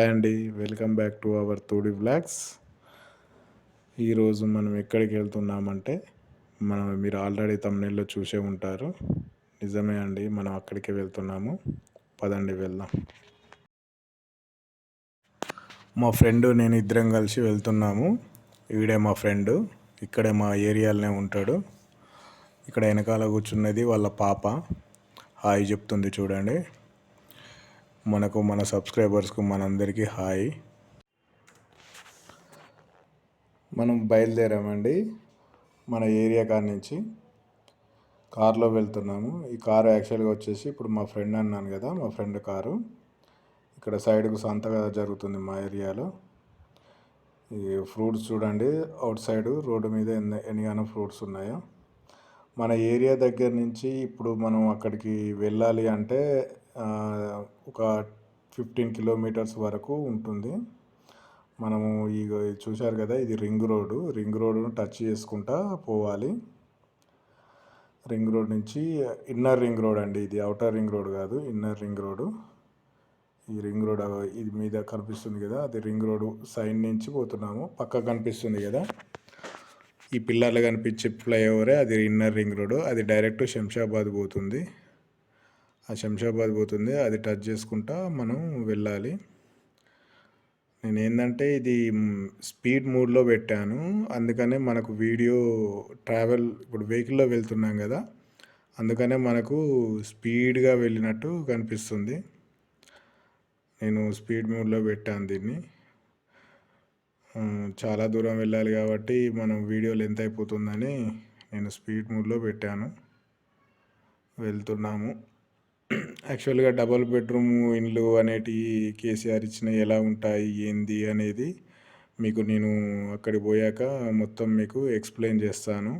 Hi అండి welcome back to our తోడి blogs ఈరోజు మనం ఎక్కడికి వెళ్తున్నామంటే మనం మీరు ఆల్రెడీ తమిళలో చూసే ఉంటారు. నిజమే అండి మనం అక్కడికి వెళ్తున్నాము. పదండి వెళ్దాం. మా ఫ్రెండ్ నేను ఇద్దరం కలిసి వెళ్తున్నాము. ఈడే మా ఫ్రెండ్ ఇక్కడే మా ఏరియాలోనే ఉంటాడు. ఇక్కడ వెనకాల కూర్చున్నది వాళ్ళ పాప. హాయ్ చెప్తుంది చూడండి. మనకు మన సబ్స్క్రైబర్స్కు మనందరికీ హాయ్. మనం బయలుదేరామండి. మన ఏరియా కాడ నుంచి కార్లో వెళ్తున్నాము. ఈ కారు యాక్చువల్గా వచ్చేసి ఇప్పుడు మా ఫ్రెండ్ అన్నాను కదా మా ఫ్రెండ్ కారు. ఇక్కడ సైడ్కు సంతగా జరుగుతుంది మా ఏరియాలో. ఈ ఫ్రూట్స్ చూడండి అవుట్ సైడ్ రోడ్డు మీద ఎన్ని ఎన్నిగానో ఫ్రూట్స్ ఉన్నాయో. మన ఏరియా దగ్గర నుంచి ఇప్పుడు మనం అక్కడికి వెళ్ళాలి అంటే ఒక ఫిఫ్టీన్ కిలోమీటర్స్ వరకు ఉంటుంది. మనము ఈ చూశారు కదా ఇది రింగ్ రోడ్డు. రింగ్ రోడ్డును టచ్ చేసుకుంటా పోవాలి. రింగ్ రోడ్ నుంచి ఇన్నర్ రింగ్ రోడ్ అండి ఇది. అవుటర్ రింగ్ రోడ్ కాదు ఇన్నర్ రింగ్ రోడ్ ఈ రింగ్ రోడ్ ఇది మీద కనిపిస్తుంది కదా అది రింగ్ రోడ్ సైడ్ నుంచి పోతున్నాము. పక్క కనిపిస్తుంది కదా ఈ పిల్లర్లు కనిపించే ఫ్లైఓవరే అది ఇన్నర్ రింగ్ రోడ్ అది డైరెక్ట్ శంషాబాద్ పోతుంది. ఆ శంషాబాద్ పోతుంది అది టచ్ చేసుకుంటా మనం వెళ్ళాలి. నేను ఏంటంటే ఇది స్పీడ్ మూడ్లో పెట్టాను అందుకనే మనకు వీడియో ట్రావెల్ ఇప్పుడు వెహికల్లో వెళ్తున్నాం కదా అందుకనే మనకు స్పీడ్గా వెళ్ళినట్టు కనిపిస్తుంది. నేను స్పీడ్ మూడ్లో పెట్టాను దీన్ని. చాలా దూరం వెళ్ళాలి కాబట్టి మనం వీడియో లెంత్ అయిపోతుందని నేను స్పీడ్ మూడ్లో పెట్టాను. వెళ్తున్నాము. యాక్చువల్గా డబల్ బెడ్రూమ్ ఇండ్లు అనేటివి కేసీఆర్ ఇచ్చినవి ఎలా ఉంటాయి ఏంది అనేది మీకు నేను అక్కడికి పోయాక మొత్తం మీకు ఎక్స్ప్లెయిన్ చేస్తాను.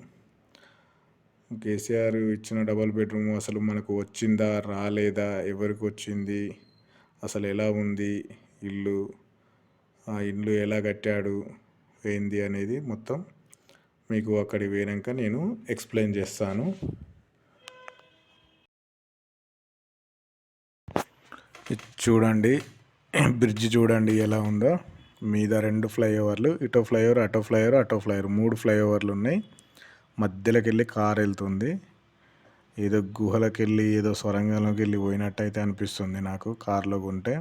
కేసీఆర్ ఇచ్చిన డబల్ బెడ్రూమ్ అసలు మనకు వచ్చిందా రాలేదా ఎవరికి వచ్చింది అసలు ఎలా ఉంది ఇల్లు ఆ ఇల్లు ఎలా కట్టాడు ఏంది అనేది మొత్తం మీకు అక్కడికి పోయాక నేను ఎక్స్ప్లెయిన్ చేస్తాను. చూడండి బ్రిడ్జ్ చూడండి ఎలా ఉందో. మీద రెండు ఫ్లైఓవర్లు ఇటో ఫ్లైఓవర్ అటో ఫ్లైఓవర్ అటో ఫ్లైఓవర్. మూడు ఫ్లైఓవర్లు ఉన్నాయి. మధ్యలోకి వెళ్ళి కార్ వెళ్తుంది. ఏదో గుహలోకి వెళ్ళి ఏదో సొరంగంలోకి వెళ్ళి పోయినట్టయితే అనిపిస్తుంది నాకు కార్లో ఉంటే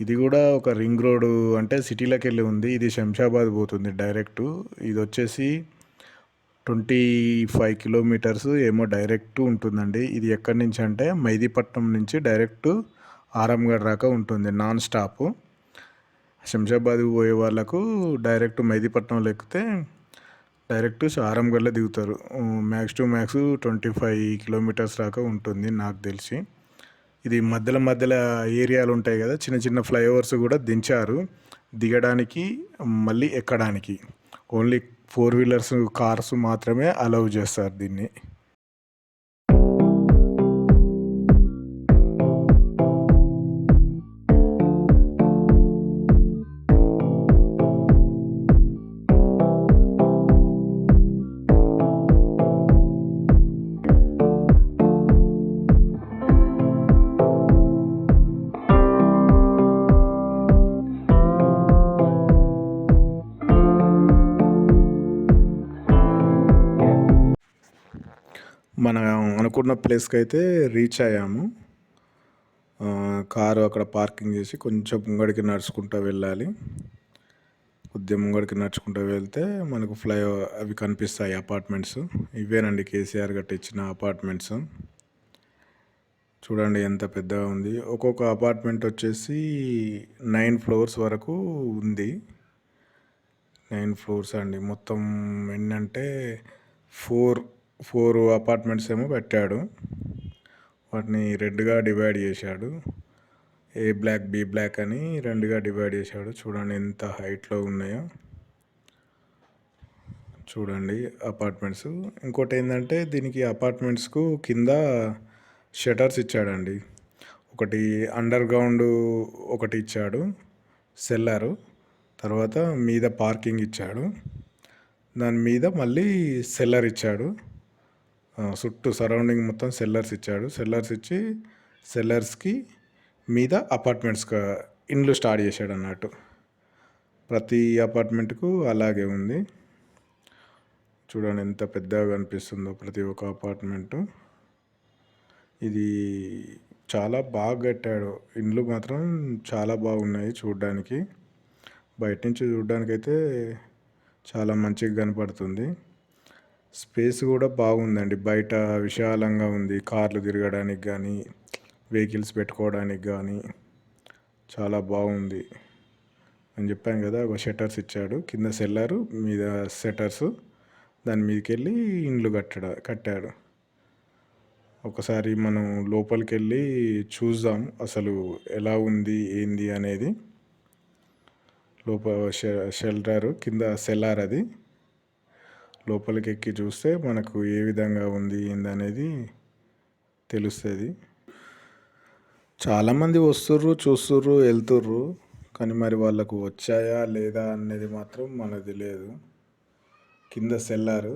ఇది కూడా ఒక రింగ్ రోడ్ అంటే సిటీలోకి వెళ్ళి ఉంది. ఇది శంషాబాద్ పోతుంది డైరెక్ట్. ఇది వచ్చేసి ట్వంటీ ఫైవ్ కిలోమీటర్స్ ఏమో డైరెక్ట్ ఉంటుందండి. ఇది ఎక్కడి నుంచి అంటే మైదీపట్నం నుంచి డైరెక్ట్ ఆరంగఢ్ దాకా ఉంటుంది నాన్ స్టాప్. శంషాబాద్ పోయే వాళ్ళకు డైరెక్ట్ మైదీపట్నంలో ఎక్కితే డైరెక్ట్ ఆరంగఢ్లో దిగుతారు. Max to max twenty five kilometres దాకా ఉంటుంది నాకు తెలిసి. ఇది మధ్యలో మధ్యలో ఏరియాలు ఉంటాయి కదా చిన్న చిన్న ఫ్లైఓవర్స్ కూడా దించారు. దిగడానికి మళ్ళీ ఎక్కడానికి. ఓన్లీ ఫోర్ వీలర్స్ కార్స్ మాత్రమే అలౌ చేస్తారు దీన్ని. మనం అనుకున్న ప్లేస్కి అయితే రీచ్ అయ్యాము. కారు అక్కడ పార్కింగ్ చేసి కొంచెం ముంగడికి నడుచుకుంటూ వెళ్ళాలి. కొద్దిగా ముంగడికి నడుచుకుంటూ వెళ్తే మనకు ఫ్లై అవి కనిపిస్తాయి అపార్ట్మెంట్స్. ఇవేనండి కేసీఆర్ కట్టించిన అపార్ట్మెంట్స్. చూడండి ఎంత పెద్దగా ఉంది. ఒక్కొక్క అపార్ట్మెంట్ వచ్చేసి నైన్ ఫ్లోర్స్ వరకు ఉంది. నైన్ ఫ్లోర్స్ అండి. మొత్తం ఏంటంటే ఫోర్ ఫోర్ అపార్ట్మెంట్స్ ఏమో పెట్టాడు. వాటిని రెడ్గా డివైడ్ చేశాడు. ఏ బ్లాక్ బి బ్లాక్ అని రెండుగా డివైడ్ చేశాడు. చూడండి ఎంత హైట్లో ఉన్నాయో. చూడండి అపార్ట్మెంట్స్. ఇంకోటి ఏంటంటే దీనికి అపార్ట్మెంట్స్కు కింద షటర్స్ ఇచ్చాడండి. ఒకటి అండర్ గ్రౌండ్ ఒకటి ఇచ్చాడు సెల్లరు. తర్వాత మీద పార్కింగ్ ఇచ్చాడు. దాని మీద మళ్ళీ సెల్లర్ ఇచ్చాడు. చుట్టూ సరౌండింగ్ మొత్తం సెల్లర్స్ ఇచ్చాడు. సెల్లర్స్ ఇచ్చి సెల్లర్స్కి మీద అపార్ట్మెంట్స్ ఇండ్లు స్టార్ట్ చేశాడు అన్నట్టు. ప్రతి అపార్ట్మెంట్కు అలాగే ఉంది. చూడండి ఎంత పెద్దగా కనిపిస్తుందో ప్రతి ఒక్క అపార్ట్మెంటు ఇది చాలా బాగా కట్టాడు. ఇండ్లు మాత్రం చాలా బాగున్నాయి చూడడానికి. బయట నుంచి చూడడానికైతే చాలా మంచిగా కనపడుతుంది. స్పేస్ కూడా బాగుందండి. బయట విశాలంగా ఉంది. కార్లు తిరగడానికి కానీ వెహికల్స్ పెట్టుకోవడానికి కానీ చాలా బాగుంది. అని చెప్పాను కదా ఒక షట్టర్స్ ఇచ్చాడు. కింద సెల్లారు మీద షట్టర్స్ దాని మీదకి వెళ్ళి ఇండ్లు కట్టడా కట్టాడు. ఒకసారి మనం లోపలికి వెళ్ళి చూద్దాం అసలు ఎలా ఉంది ఏంది అనేది. లోపల షెల్టర్ కింద సెల్లార్ అది. లోపలికి ఎక్కి చూస్తే మనకు ఏ విధంగా ఉంది ఏందనేది తెలుస్తుంది. చాలామంది వస్తుర్రు చూస్తుర్రు వెళ్తుర్రు కానీ మరి వాళ్ళకు వచ్చాయా లేదా అనేది మాత్రం మనకు తెలియదు. కింద సెల్లారు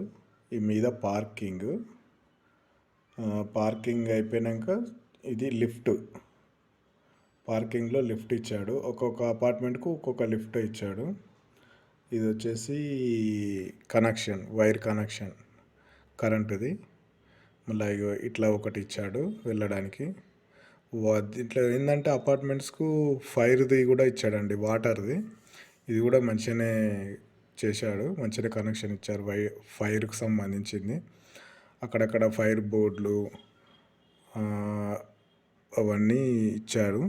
ఈ మీద పార్కింగ్. పార్కింగ్ అయిపోయాక ఇది లిఫ్ట్. పార్కింగ్లో లిఫ్ట్ ఇచ్చాడు. ఒక్కొక్క అపార్ట్మెంట్కు ఒక్కొక్క లిఫ్ట్ ఇచ్చాడు. ఇది వచ్చేసి కనెక్షన్ వైర్ కనెక్షన్ కరెంటుది. మళ్ళీ ఇట్లా ఒకటి ఇచ్చాడు వెళ్ళడానికి. ఇట్లా ఏంటంటే అపార్ట్మెంట్స్కు ఫైర్ది కూడా ఇచ్చాడండి వాటర్ది. ఇది కూడా మంచిగానే చేశాడు మంచిగా కనెక్షన్ ఇచ్చారు వై ఫైర్కి సంబంధించింది. అక్కడక్కడ ఫైర్ బోర్డులు అవన్నీ ఇచ్చారు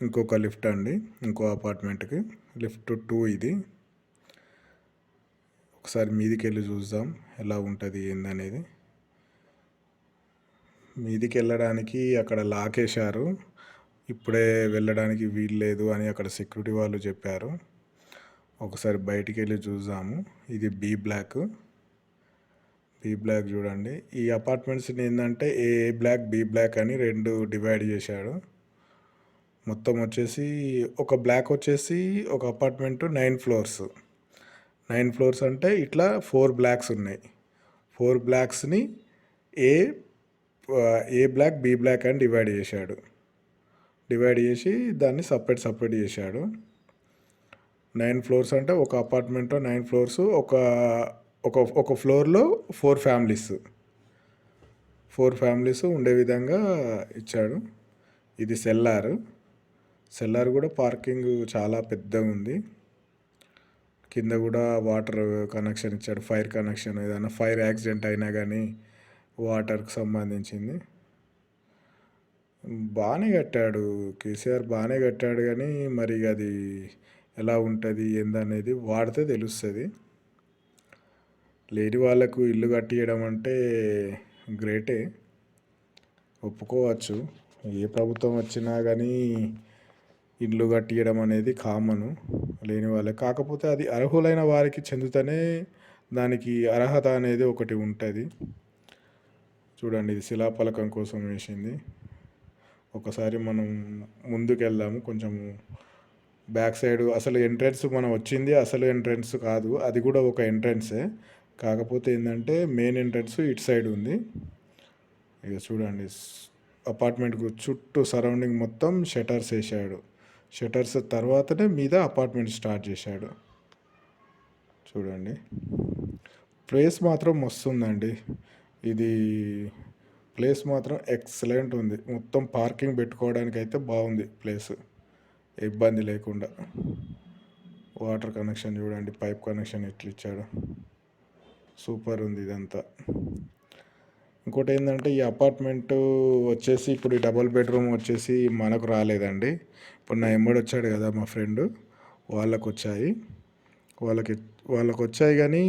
ఇంకొక లిఫ్ట్ అండి ఇంకో అపార్ట్మెంట్కి. లిఫ్ట్ టూ ఇది. ఒకసారి మీదికి వెళ్ళి చూద్దాం ఎలా ఉంటుంది ఏందనేది. మీదికి వెళ్ళడానికి అక్కడ లాకేశారు. ఇప్పుడే వెళ్ళడానికి వీలు లేదు అని అక్కడ సెక్యూరిటీ వాళ్ళు చెప్పారు. ఒకసారి బయటికి వెళ్ళి చూద్దాము. ఇది బీ బ్లాక్. బీ బ్లాక్ చూడండి. ఈ అపార్ట్మెంట్స్ని ఏంటంటే ఏ బ్లాక్ బీ బ్లాక్ అని రెండు డివైడ్ చేశాడు. మొత్తం వచ్చేసి ఒక బ్లాక్ వచ్చేసి ఒక apartment nine floors. Nine floors అంటే ఇట్లా ఫోర్ బ్లాక్స్ ఉన్నాయి. Four బ్లాక్స్ని A A block B block అని డివైడ్ చేశాడు. డివైడ్ చేసి దాన్ని సపరేట్ సపరేట్ చేశాడు. నైన్ ఫ్లోర్స్ అంటే ఒక అపార్ట్మెంట్లో నైన్ ఫ్లోర్స్ ఒక ఒక ఒక ఫ్లోర్లో ఫోర్ ఫ్యామిలీస్. ఫోర్ ఫ్యామిలీస్ ఉండే విధంగా ఇచ్చాడు. ఇది సెల్లార్. సెల్లార్ కూడా పార్కింగ్ చాలా పెద్దగా ఉంది. కింద కూడా వాటర్ కనెక్షన్ ఇచ్చాడు ఫైర్ కనెక్షన్ ఏదైనా ఫైర్ యాక్సిడెంట్ అయినా కానీ వాటర్కి సంబంధించింది. బాగానే కట్టాడు కేసీఆర్ బాగానే కట్టాడు కానీ మరి అది ఎలా ఉంటుంది ఏందనేది వాడితే తెలుస్తుంది. లేని వాళ్ళకు ఇల్లు కట్టియడం అంటే గ్రేటే ఒప్పుకోవచ్చు ఏ ప్రభుత్వం వచ్చినా కానీ ఇల్లు కట్టియడం అనేది కామను లేని వాళ్ళకి. కాకపోతే అది అర్హులైన వారికి చెందుతనే దానికి అర్హత అనేది ఒకటి ఉంటుంది. చూడండి ఇది శిలాఫలకం కోసం వేసింది. ఒకసారి మనం ముందుకెళ్దాము. కొంచెం బ్యాక్ సైడ్ అసలు ఎంట్రన్స్ మనం వచ్చింది అసలు ఎంట్రన్స్ కాదు. అది కూడా ఒక ఎంట్రన్సే. కాకపోతే ఏంటంటే మెయిన్ ఎంట్రన్స్ ఇటు సైడ్ ఉంది. ఇక చూడండి అపార్ట్మెంట్కు చుట్టూ సరౌండింగ్ మొత్తం షటర్స్ వేసాడు. షటర్స్ తర్వాతనే మీద అపార్ట్మెంట్ స్టార్ట్ చేశాడు. చూడండి. ప్లేస్ మాత్రం వస్తుందండి ఇది ప్లేస్ మాత్రం ఎక్సలెంట్ ఉంది. మొత్తం పార్కింగ్ పెట్టుకోవడానికి అయితే బాగుంది ప్లేస్. ఇబ్బంది లేకుండా. వాటర్ కనెక్షన్ చూడండి. పైప్ కనెక్షన్ ఎట్లా ఇచ్చాడు సూపర్ ఉంది ఇదంతా. ఇంకోటి ఏంటంటే ఈ అపార్ట్మెంట్ వచ్చేసి ఇప్పుడు ఈ డబుల్ బెడ్రూమ్ వచ్చేసి మనకు రాలేదండి. ఇప్పుడు నా ఎమ్మడి వచ్చాడు కదా మా ఫ్రెండ్ వాళ్ళకు వచ్చాయి వాళ్ళకి వాళ్ళకు వచ్చాయి కానీ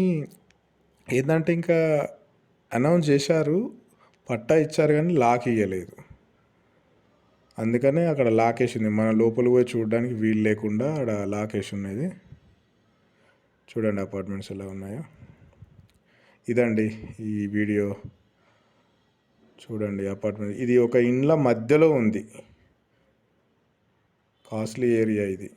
ఏంటంటే ఇంకా అనౌన్స్ చేశారు పట్టా ఇచ్చారు కానీ లాక్ ఇవ్వలేదు అందుకనే అక్కడ లాక్ వేసింది. మన లోపల పోయి చూడడానికి వీలు లేకుండా అక్కడ లాక్ వేసి ఉన్నది. చూడండి అపార్ట్మెంట్స్ ఎలా ఉన్నాయో. ఇదండి ఈ వీడియో. చూడండి అపార్ట్మెంట్ ఇది ఒక ఇండ్ల మధ్యలో ఉంది. కాస్ట్లీ ఏరియా ఇది.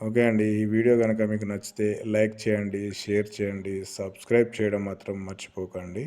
ఓకే అండి ఈ వీడియో కనుక మీకు నచ్చితే లైక్ చేయండి షేర్ చేయండి సబ్స్క్రైబ్ చేయడం మాత్రం మర్చిపోకండి.